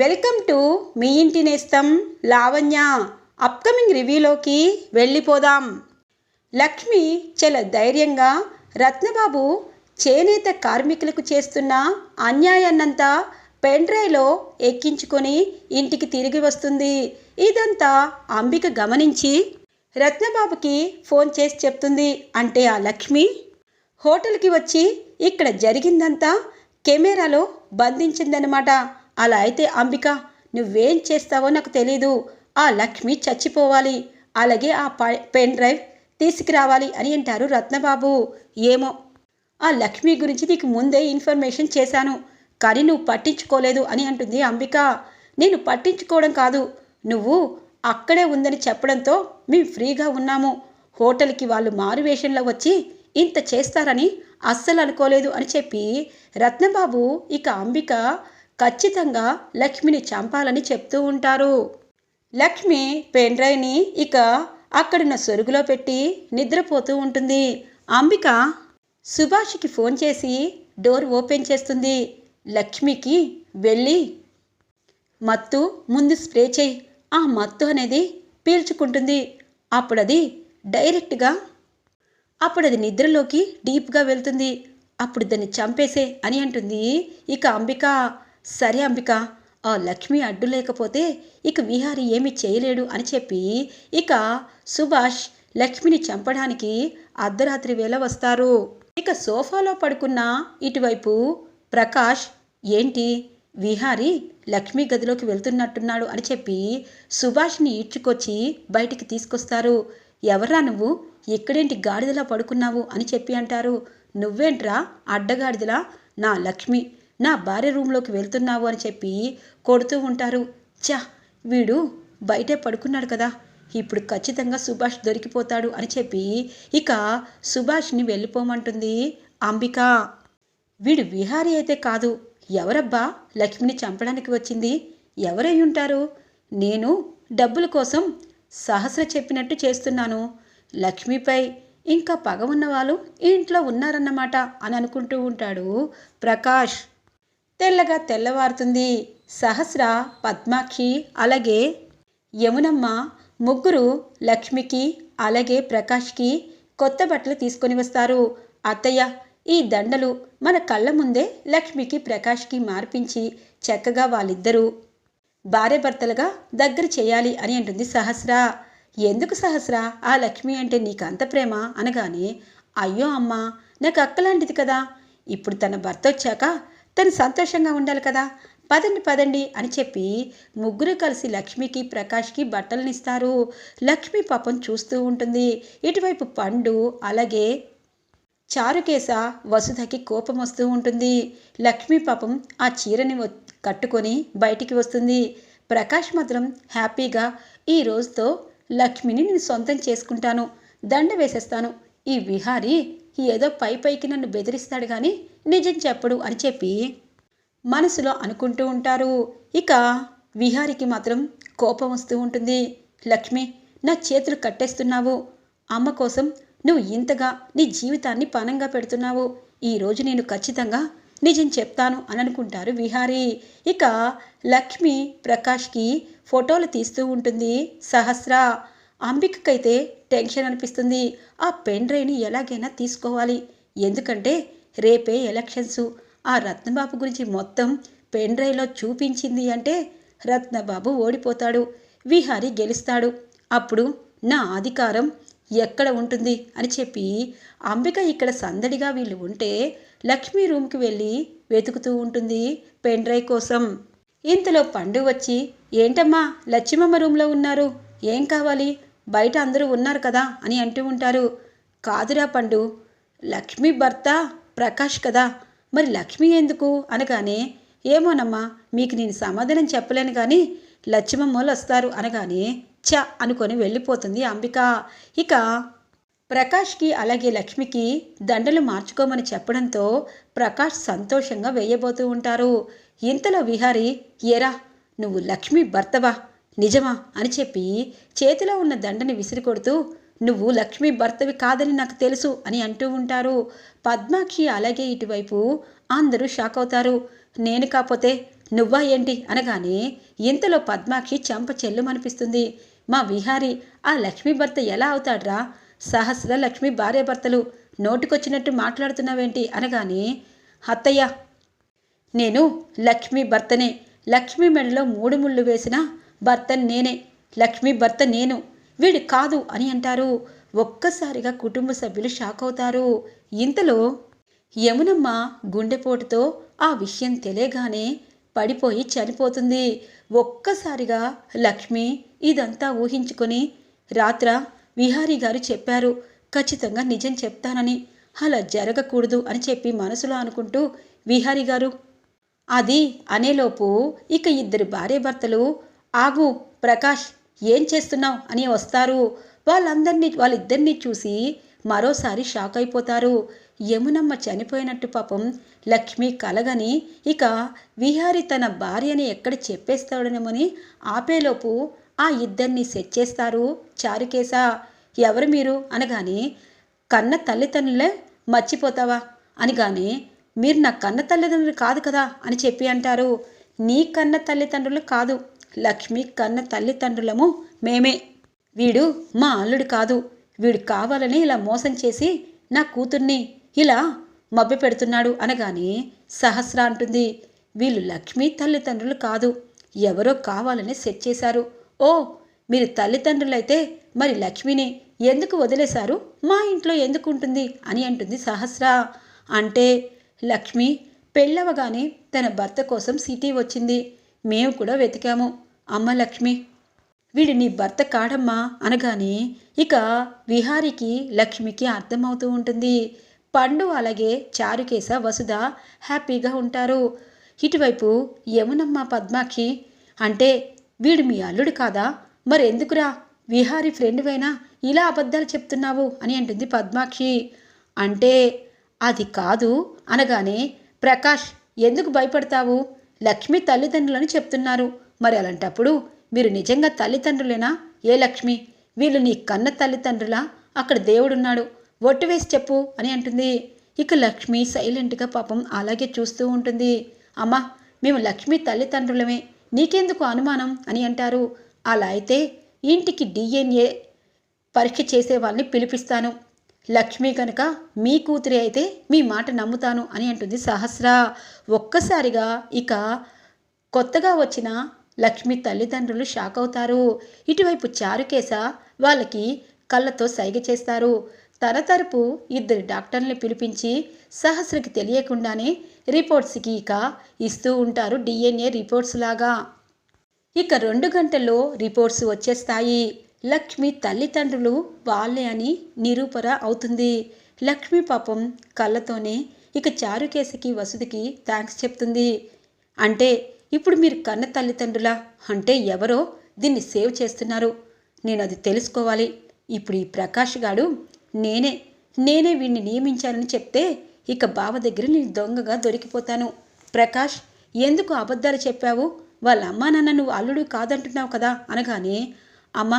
Welcome to me ఇంటి నేస్తం Lavanya. Upcoming రివ్యూలోకి వెళ్ళిపోదాం. లక్ష్మి చాలా ధైర్యంగా రత్నబాబు చేనేత కార్మికులకు చేస్తున్న అన్యాయాన్నంతా పెన్ డ్రైవ్లో ఎక్కించుకొని ఇంటికి తిరిగి వస్తుంది. ఇదంతా అంబిక గమనించి రత్నబాబుకి ఫోన్ చేసి చెప్తుంది. అంటే ఆ లక్ష్మి హోటల్కి వచ్చి ఇక్కడ జరిగిందంతా కెమెరాలో బంధించిందనమాట అలా అయితే అంబిక నువ్వేం చేస్తావో నాకు తెలీదు. ఆ లక్ష్మి చచ్చిపోవాలి. అలాగే ఆ పెన్ డ్రైవ్ తీసుకురావాలి అని అంటారు రత్నబాబు. ఏమో. ఆ లక్ష్మి గురించి నీకు ముందే ఇన్ఫర్మేషన్ చేశాను. కానీ నువ్వు పట్టించుకోలేదు అని అంటుంది అంబిక. నేను పట్టించుకోవడం కాదు. నువ్వు అక్కడే ఉందని చెప్పడంతో మేము ఫ్రీగా ఉన్నాము. హోటల్కి వాళ్ళు మారువేషంలో వచ్చి ఇంత చేస్తారని అస్సలు అనుకోలేదు అని చెప్పి రత్నబాబు ఇక అంబిక ఖచ్చితంగా లక్ష్మిని చంపాలని చెప్తూ ఉంటారు. లక్ష్మి పెండ్రైని ఇక అక్కడున్న సొరుగులో పెట్టి నిద్రపోతూ ఉంటుంది. అంబిక సుభాష్కి ఫోన్ చేసి డోర్ ఓపెన్ చేస్తుంది. లక్ష్మికి వెళ్ళి మత్తు ముందు స్ప్రే చేయి. ఆ మత్తు అనేది పీల్చుకుంటుంది. అప్పుడు అది డైరెక్ట్గా అప్పుడు అది నిద్రలోకి డీప్గా వెళ్తుంది. అప్పుడు దాన్ని చంపేసే అని అంటుంది ఇక అంబిక. సరే అంబిక ఆ లక్ష్మి అడ్డు లేకపోతే ఇక విహారి ఏమి చేయలేడు అని చెప్పి ఇక సుభాష్ లక్ష్మిని చంపడానికి అర్ధరాత్రి వేళ వస్తారు. ఇక సోఫాలో పడుకున్న ఇటువైపు ప్రకాష్ ఏంటి? విహారి లక్ష్మి గదిలోకి వెళ్తున్నట్టున్నాడు అని చెప్పి సుభాష్ని ఈడ్చుకొచ్చి బయటికి తీసుకొస్తారు. ఎవర్రా నువ్వు? ఎక్కడేంటి గాడిదలా పడుకున్నావు అని చెప్పి అంటారు. నువ్వేంట్రా అడ్డగాడిదలా? నా లక్ష్మి. నా భార్య రూమ్లోకి వెళ్తున్నావు అని చెప్పి కొడుతూ ఉంటారు. చా వీడు బయటే పడుకున్నాడు కదా. ఇప్పుడు ఖచ్చితంగా సుభాష్ దొరికిపోతాడు అని చెప్పి ఇక సుభాష్ని వెళ్ళిపోమంటుంది అంబిక. వీడు విహారీ అయితే కాదు. ఎవరబ్బా లక్ష్మిని చంపడానికి వచ్చింది? ఎవరై ఉంటారు? నేను డబ్బుల కోసం సహస్ర చెప్పినట్టు చేస్తున్నాను. లక్ష్మిపై ఇంకా పగ ఉన్న వాళ్ళు ఇంట్లో ఉన్నారన్నమాట అని అనుకుంటూ ఉంటాడు ప్రకాష్. తెల్లగా తెల్లవారుతుంది. సహస్ర పద్మాక్షి అలాగే యమునమ్మ ముగ్గురు లక్ష్మికి అలాగే ప్రకాష్కి కొత్త బట్టలు తీసుకొని వస్తారు. అత్తయ్య ఈ దండలు మన కళ్ళ ముందే లక్ష్మికి ప్రకాష్కి మార్పించి చక్కగా వాళ్ళిద్దరూ భార్యభర్తలుగా దగ్గర చేయాలి అని అంటుంది సహస్ర. ఎందుకు సహస్ర? ఆ లక్ష్మి అంటే నీకు అంత ప్రేమ అనగానే అయ్యో అమ్మా నాకు అక్కలాంటిది కదా. ఇప్పుడు తన భర్త వచ్చాక తను సంతోషంగా ఉండాలి కదా. పదండి పదండి అని చెప్పి ముగ్గురు కలిసి లక్ష్మికి ప్రకాష్కి బట్టలనిస్తారు. లక్ష్మి పాపం చూస్తూ ఉంటుంది. ఇటువైపు పండు అలాగే చారుకేశ వసుధకి కోపం వస్తూ ఉంటుంది. లక్ష్మి పాపం ఆ చీరని కట్టుకొని బయటికి వస్తుంది. ప్రకాష్ మాత్రం హ్యాపీగా ఈ రోజుతో లక్ష్మిని నేను సొంతం చేసుకుంటాను. దండ వేసేస్తాను. ఈ విహారీ ఏదో పై పైకి నన్ను బెదిరిస్తాడు కానీ నిజం చెప్పడు అని చెప్పి మనసులో అనుకుంటూ ఉంటారు. ఇక విహారికి మాత్రం కోపం వస్తూ ఉంటుంది. లక్ష్మి నా చేతులు కట్టేస్తున్నావు. అమ్మ కోసం నువ్వు ఇంతగా నీ జీవితాన్ని పనంగా పెడుతున్నావు. ఈరోజు నేను ఖచ్చితంగా నిజం చెప్తాను అని అనుకుంటారు విహారీ. ఇక లక్ష్మి ప్రకాష్కి ఫోటోలు తీస్తూ ఉంటుంది. సహస్ర అంబికకైతే టెన్షన్ అనిపిస్తుంది. ఆ పెన్ డ్రైవ్ని ఎలాగైనా తీసుకోవాలి. ఎందుకంటే రేపే ఎలక్షన్స్. ఆ రత్నబాబు గురించి మొత్తం పెన్ డ్రైవ్లో చూపించింది అంటే రత్నబాబు ఓడిపోతాడు. విహారి గెలుస్తాడు. అప్పుడు నా అధికారం ఎక్కడ ఉంటుంది? అని చెప్పి అంబిక ఇక్కడ సందడిగా వీళ్ళు ఉంటే లక్ష్మీ రూమ్కి వెళ్ళి వెతుకుతూ ఉంటుంది పెన్ డ్రైవ్ కోసం. ఇంతలో పండు వచ్చి ఏంటమ్మా లక్ష్మమ్మ రూమ్లో ఉన్నారు? ఏం కావాలి? బయట అందరూ ఉన్నారు కదా అని అంటూ ఉంటారు. కాదురా పండు లక్ష్మి భర్త ప్రకాష్ కదా? మరి లక్ష్మి ఎందుకు? అనగానే ఏమోనమ్మా మీకు నేను సమాధానం చెప్పలేను కానీ లక్ష్మమ్మలు వస్తారు అనగానే చ అనుకొని వెళ్ళిపోతుంది అంబిక. ఇక ప్రకాష్కి అలాగే లక్ష్మికి దండలు మార్చుకోమని చెప్పడంతో ప్రకాష్ సంతోషంగా వేయబోతూ ఉంటారు. ఇంతలో విహారి ఏరా నువ్వు లక్ష్మి భర్తవా? నిజమా? అని చెప్పి చేతిలో ఉన్న దండని విసిరి కొడుతూ నువ్వు లక్ష్మి భర్తవి కాదని నాకు తెలుసు అని అంటూ ఉంటారు. పద్మాక్షి అలాగే ఇటువైపు అందరూ షాక్ అవుతారు. నేను కాకపోతే నువ్వా ఏంటి? అనగానే ఇంతలో పద్మాక్షి చెంప చెల్లుమనిపిస్తుంది. మా విహారి ఆ లక్ష్మీ భర్త ఎలా అవుతాడ్రా? సహస్ర లక్ష్మి భార్య భర్తలు నోటికొచ్చినట్టు మాట్లాడుతున్నావేంటి? అనగానే అత్తయ్య నేను లక్ష్మి భర్తనే. లక్ష్మి మెడలో మూడు ముళ్ళు వేసిన భర్త నేనే. లక్ష్మి భర్త నేను. వీడు కాదు అని అంటారు. ఒక్కసారిగా కుటుంబ సభ్యులు షాక్ అవుతారు. ఇంతలో యమునమ్మ గుండెపోటుతో ఆ విషయం తెలియగానే పడిపోయి చనిపోతుంది. ఒక్కసారిగా లక్ష్మి ఇదంతా ఊహించుకొని రాత్ర విహారీ గారు చెప్పారు. ఖచ్చితంగా నిజం చెప్తానని. అలా జరగకూడదు అని చెప్పి మనసులో అనుకుంటూ విహారీ గారు అది అనేలోపు ఇక ఇద్దరు భార్యాభర్తలు ఆగు ప్రకాష్ ఏం చేస్తున్నావు అని వస్తారు. వాళ్ళందరినీ వాళ్ళిద్దరినీ చూసి మరోసారి షాక్ అయిపోతారు. యమునమ్మ చనిపోయినట్టు పాపం లక్ష్మి కలగని ఇక విహారి తన భార్యని ఎక్కడ చెప్పేస్తాడనేమని ఆపేలోపు ఆ ఇద్దరిని సెట్ చేస్తారు చారుకేశ. ఎవరు మీరు? అనగానే కన్న తల్లిదండ్రులే మర్చిపోతావా? అనగానే మీరు నా కన్న తల్లిదండ్రులు కాదు కదా అని చెప్పి అంటారు. నీ కన్న తల్లిదండ్రులు కాదు. లక్ష్మి కన్న తల్లిదండ్రులము మేమే. వీడు మా అల్లుడు కాదు. వీడు కావాలని ఇలా మోసం చేసి నా కూతుర్ని ఇలా మభ్య పెడుతున్నాడు అనగానే సహస్ర అంటుంది. వీళ్ళు లక్ష్మి తల్లిదండ్రులు కాదు. ఎవరో కావాలని సెట్ చేశారు. ఓ మీరు తల్లిదండ్రులైతే మరి లక్ష్మిని ఎందుకు వదిలేశారు? మా ఇంట్లో ఎందుకు ఉంటుంది అని అంటుంది సహస్ర. అంటే లక్ష్మి పెళ్ళవగానే తన భర్త కోసం సిటీ వచ్చింది. మేము కూడా వెతికాము. అమ్మ లక్ష్మి వీడి నీ భర్త కాడమ్మా అనగానే ఇక విహారికి లక్ష్మికి అర్థమవుతూ ఉంటుంది. పండు అలాగే చారుకేశ వసుధ హ్యాపీగా ఉంటారు. ఇటువైపు యమునమ్మ పద్మాక్షి అంటే వీడు మీ అల్లుడు కాదా? మరెందుకురా? విహారి ఫ్రెండ్వైనా ఇలా అబద్ధాలు చెప్తున్నావు అని అంటుంది పద్మాక్షి. అంటే అది కాదు అనగానే ప్రకాష్ ఎందుకు భయపడతావు? లక్ష్మి తల్లిదండ్రులని చెప్తున్నారు. మరి అలాంటప్పుడు మీరు నిజంగా తల్లిదండ్రులేనా? ఏ లక్ష్మి? వీళ్ళు నీ కన్న తల్లిదండ్రులా? అక్కడ దేవుడున్నాడు. ఒట్టు వేసి చెప్పు అని అంటుంది. ఇక లక్ష్మి సైలెంట్గా పాపం అలాగే చూస్తూ ఉంటుంది. అమ్మా మేము లక్ష్మి తల్లిదండ్రులమే. నీకెందుకు అనుమానం? అని అంటారు. అలా అయితే ఇంటికి డిఎన్ఏ పరీక్ష చేసే వాళ్ళని పిలిపిస్తాను. లక్ష్మి కనుక మీ కూతురి అయితే మీ మాట నమ్ముతాను అని అంటుంది సహస్ర. ఒక్కసారిగా ఇక కొత్తగా వచ్చిన లక్ష్మి తల్లిదండ్రులు షాక్ అవుతారు. ఇటువైపు చారుకేశ వాళ్ళకి కళ్ళతో సైగ చేస్తారు. తన తరపు ఇద్దరు డాక్టర్ని పిలిపించి సహస్రకి తెలియకుండానే రిపోర్ట్స్కి ఇక ఇస్తూ ఉంటారు డిఎన్ఏ రిపోర్ట్స్ లాగా. ఇక రెండు గంటల్లో రిపోర్ట్స్ వచ్చేస్తాయి. లక్ష్మి తల్లిదండ్రులు వాళ్ళే అని నిరూపణ అవుతుంది. లక్ష్మి పాపం కళ్ళతోనే ఇక చారుకేశకి వసుదికి థ్యాంక్స్ చెప్తుంది. అంటే ఇప్పుడు మీరు కన్న తల్లిదండ్రులా? అంటే ఎవరో దీన్ని సేవ్ చేస్తున్నారు. నేను అది తెలుసుకోవాలి. ఇప్పుడు ఈ ప్రకాష్ గాడు నేనే నేనే వీడిని నియమించానని చెప్తే ఇక బావ దగ్గర నేను దొంగగా దొరికిపోతాను. ప్రకాష్ ఎందుకు అబద్ధాలు చెప్పావు? వాళ్ళ అమ్మా నాన్న నువ్వు అల్లుడు కాదంటున్నావు కదా అనగానే అమ్మ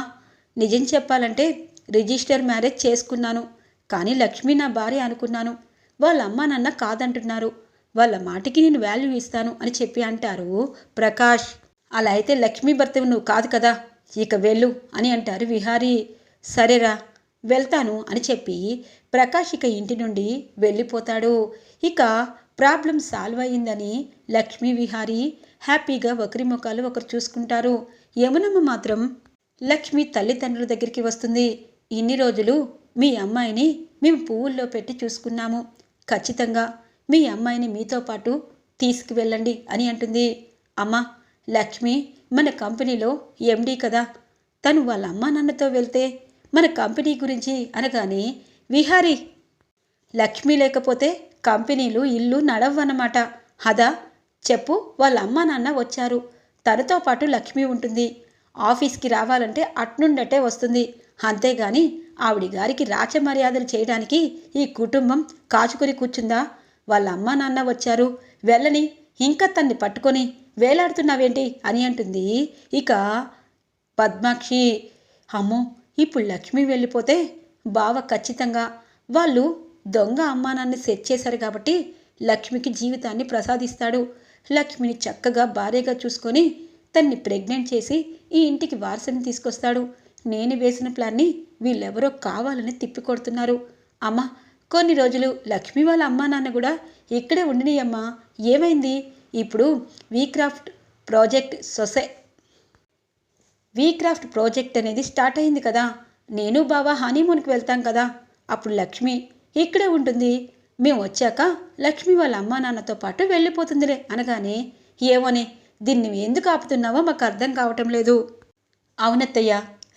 నిజం చెప్పాలంటే రిజిస్టర్ మ్యారేజ్ చేసుకున్నాను. కానీ లక్ష్మి నా భార్య అనుకున్నాను. వాళ్ళ అమ్మా నాన్న కాదంటున్నారు. వాళ్ళ మాటికి నేను వాల్యూ ఇస్తాను అని చెప్పి అంటారు ప్రకాష్. అలా అయితే లక్ష్మీ భర్తవి నువ్వు కాదు కదా? ఇక వెళ్ళు అని అంటారు విహారీ. సరేరా వెళ్తాను అని చెప్పి ప్రకాష్ ఇక ఇంటి నుండి వెళ్ళిపోతాడు. ఇక ప్రాబ్లం సాల్వ్ అయ్యిందని లక్ష్మీ విహారీ హ్యాపీగా ఒకరి ముఖాలు ఒకరు చూసుకుంటారు. యమునమ్మ మాత్రం లక్ష్మి తల్లిదండ్రుల దగ్గరికి వస్తుంది. ఇన్ని రోజులు మీ అమ్మాయిని మేము పువ్వుల్లో పెట్టి చూసుకున్నాము. ఖచ్చితంగా మీ అమ్మాయిని మీతో పాటు తీసుకువెళ్ళండి అని అంటుంది. అమ్మ లక్ష్మి మన కంపెనీలో ఎండీ కదా. తను వాళ్ళ అమ్మా నాన్నతో వెళ్తే మన కంపెనీ గురించి అనగానే విహారీ లక్ష్మి లేకపోతే కంపెనీలు ఇల్లు నడవన్నమాట. హదా చెప్పు వాళ్ళ అమ్మా నాన్న వచ్చారు. తనతో పాటు లక్ష్మి ఉంటుంది. ఆఫీస్కి రావాలంటే అట్నుండటే వస్తుంది. అంతేగాని ఆవిడి గారికి రాచమర్యాదలు చేయడానికి ఈ కుటుంబం కాచుకొని కూర్చుందా? వాళ్ళ అమ్మా నాన్న వచ్చారు. వెళ్ళని ఇంకా తన్ని పట్టుకొని వేలాడుతున్నావేంటి అని అంటుంది. ఇక పద్మాక్షి అమ్మో ఇప్పుడు లక్ష్మి వెళ్ళిపోతే బావ ఖచ్చితంగా వాళ్ళు దొంగ అమ్మానాన్ని సెట్ చేశారు కాబట్టి లక్ష్మికి జీవితాన్ని ప్రసాదిస్తాడు. లక్ష్మిని చక్కగా భార్యగా చూసుకొని తన్ని ప్రెగ్నెంట్ చేసి ఈ ఇంటికి వారసుని తీసుకొస్తాడు. నేను వేసిన ప్లాన్ని వీళ్ళెవరో కావాలని తిప్పికొడుతున్నారు అమ్మా కొన్ని రోజులు లక్ష్మి వాళ్ళ అమ్మా నాన్న కూడా ఇక్కడే ఉండినాయమ్మా. ఏమైంది? ఇప్పుడు వీక్రాఫ్ట్ ప్రాజెక్ట్ సొసై. వీక్రాఫ్ట్ ప్రాజెక్ట్ అనేది స్టార్ట్ అయింది కదా. నేను బావా హనీమూన్కి వెళ్తాం కదా. అప్పుడు లక్ష్మి ఇక్కడే ఉంటుంది. మేము వచ్చాక లక్ష్మి వాళ్ళ అమ్మా నాన్నతో పాటు వెళ్ళిపోతుందిలే అనగానే ఏమోనే దీన్ని ఎందుకు ఆపుతున్నావో మాకు అర్థం కావటం లేదు. అవునత్తయ్య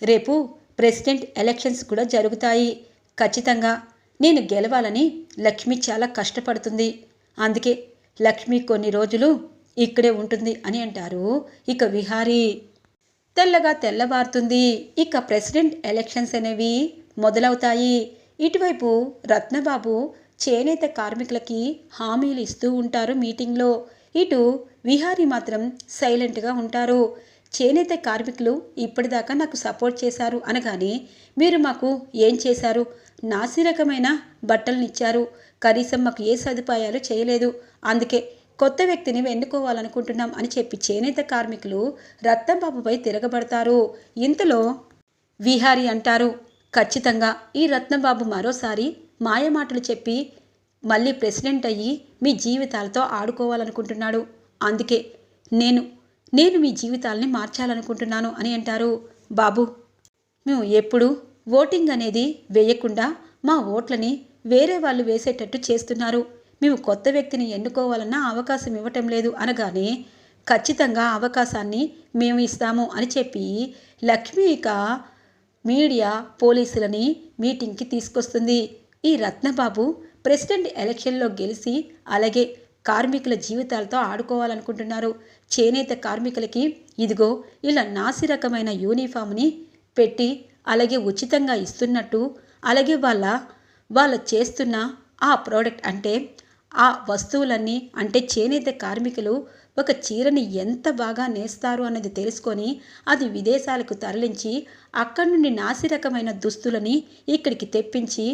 రేపు ప్రెసిడెంట్ ఎలక్షన్స్ కూడా జరుగుతాయి. ఖచ్చితంగా నేను గెలవాలని లక్ష్మి చాలా కష్టపడుతుంది. అందుకే లక్ష్మి కొన్ని రోజులు ఇక్కడే ఉంటుంది అని అంటారు ఇక విహారీ. తెల్లగా తెల్లవారుతుంది. ఇక ప్రెసిడెంట్ ఎలక్షన్స్ అనేవి మొదలవుతాయి. ఇటువైపు రత్నబాబు చేనేత కార్మికులకి హామీలు ఇస్తూ ఉంటారు మీటింగ్లో. ఇటు విహారీ మాత్రం సైలెంట్గా ఉంటారు. చేనేత కార్మికులు ఇప్పటిదాకా నాకు సపోర్ట్ చేశారు అనగానే మీరు మాకు ఏం చేశారు? నాసి రకమైన బట్టలనిచ్చారు. కనీసం మాకు ఏ సదుపాయాలు చేయలేదు. అందుకే కొత్త వ్యక్తిని ఎన్నుకోవాలనుకుంటున్నాం అని చెప్పి చేనేత కార్మికులు రత్నంబాబుపై తిరగబడతారు. ఇంతలో విహారి అంటారు ఖచ్చితంగా ఈ రత్నబాబు మరోసారి మాయమాటలు చెప్పి మళ్ళీ ప్రెసిడెంట్ అయ్యి మీ జీవితాలతో ఆడుకోవాలనుకుంటున్నాడు. అందుకే నేను నేను మీ జీవితాలని మార్చాలనుకుంటున్నాను అని అంటారు. బాబు మేము ఎప్పుడు ఓటింగ్ అనేది వేయకుండా మా ఓట్లని వేరే వాళ్ళు వేసేటట్టు చేస్తున్నారు. మేము కొత్త వ్యక్తిని ఎన్నుకోవాలన్న అవకాశం ఇవ్వటం లేదు అనగానే ఖచ్చితంగా అవకాశాన్ని మేము ఇస్తాము అని చెప్పి లక్ష్మి ఇక మీడియా పోలీసులని మీటింగ్కి తీసుకొస్తుంది. ఈ రత్నబాబు ప్రెసిడెంట్ ఎలక్షన్లో గెలిచి అలాగే కార్మికుల జీవితాలతో ఆడుకోవాలనుకుంటున్నారు. చేనేత కార్మికులకి ఇదిగో ఇలా నాసి రకమైన యూనిఫామ్ని పెట్టి అలాగే ఉచితంగా ఇస్తున్నట్టు అలాగే వాళ్ళ వాళ్ళు చేస్తున్న ఆ ప్రోడక్ట్ అంటే ఆ వస్తువులన్నీ అంటే చేనేత కార్మికులు ఒక చీరని ఎంత బాగా నేస్తారు అన్నది తెలుసుకొని అది విదేశాలకు తరలించి అక్కడి నుండి నాసి రకమైన దుస్తులని ఇక్కడికి తెప్పించి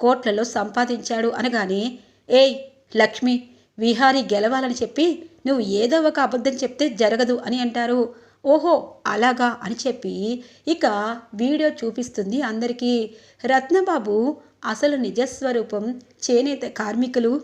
కోట్లలో సంపాదించాడు అనగానే ఏయ్ లక్ష్మి విహారీ గెలవాలని చెప్పి నువ్వు ఏదో ఒక అబద్ధం చెప్తే జరగదు అని అంటారు. ఓహో అలాగా అని చెప్పి ఇక వీడియో చూపిస్తుంది అందరికీ. రత్నబాబు అసలు నిజస్వరూపం చేనేత కార్మికులు?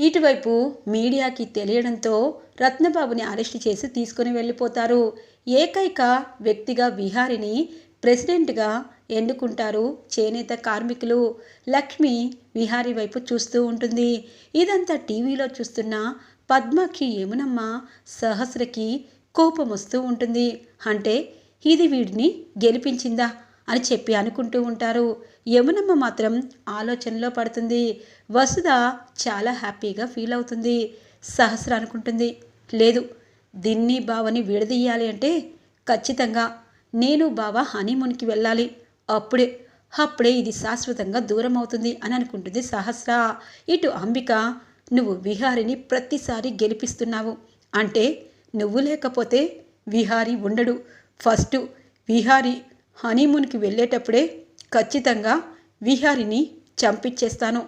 ఇటువైపు మీడియాకి తెలియడంతో రత్నబాబుని అరెస్ట్ చేసి తీసుకుని వెళ్ళిపోతారు. ఏకైక వ్యక్తిగా విహారిని ప్రెసిడెంట్గా ఎన్నుకుంటారు చేనేత కార్మికులు. లక్ష్మి విహారీ వైపు చూస్తూ ఉంటుంది. ఇదంతా టీవీలో చూస్తున్న పద్మకి యమునమ్మ సహస్రకి కోపం వస్తూ ఉంటుంది. అంటే ఇది వీడిని గెలిపించిందా అని చెప్పి అనుకుంటూ ఉంటారు. యమునమ్మ మాత్రం ఆలోచనలో పడుతుంది. వసుధ చాలా హ్యాపీగా ఫీల్ అవుతుంది. సహస్ర అనుకుంటుంది. లేదు దీన్ని బావని విడదీయాలి అంటే ఖచ్చితంగా నేను బావ హనీమూన్కి వెళ్ళాలి. అప్పుడే అప్పుడే ఇది శాశ్వతంగా దూరం అవుతుంది అని అనుకుంటుంది సహస్ర. ఇటు అంబిక నువ్వు విహారిని ప్రతిసారి గెలిపిస్తున్నావు. అంటే నువ్వు లేకపోతే విహారి ఉండడు. ఫస్ట్ విహారి హనీమూన్కి వెళ్ళేటప్పుడే ఖచ్చితంగా విహారిని చంపించేస్తాను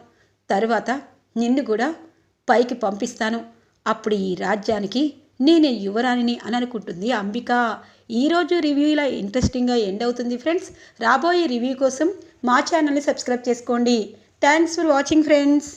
తర్వాత నిన్ను కూడా పైకి పంపిస్తాను. అప్పుడు ఈ రాజ్యానికి నేనే యువరాణిని అని అనుకుంటుంది అంబిక. ఈరోజు రివ్యూ ఇలా ఇంట్రెస్టింగ్గా ఎండ్ అవుతుంది ఫ్రెండ్స్. రాబోయే రివ్యూ కోసం మా ఛానల్ని సబ్స్క్రైబ్ చేసుకోండి. Thanks for watching friends.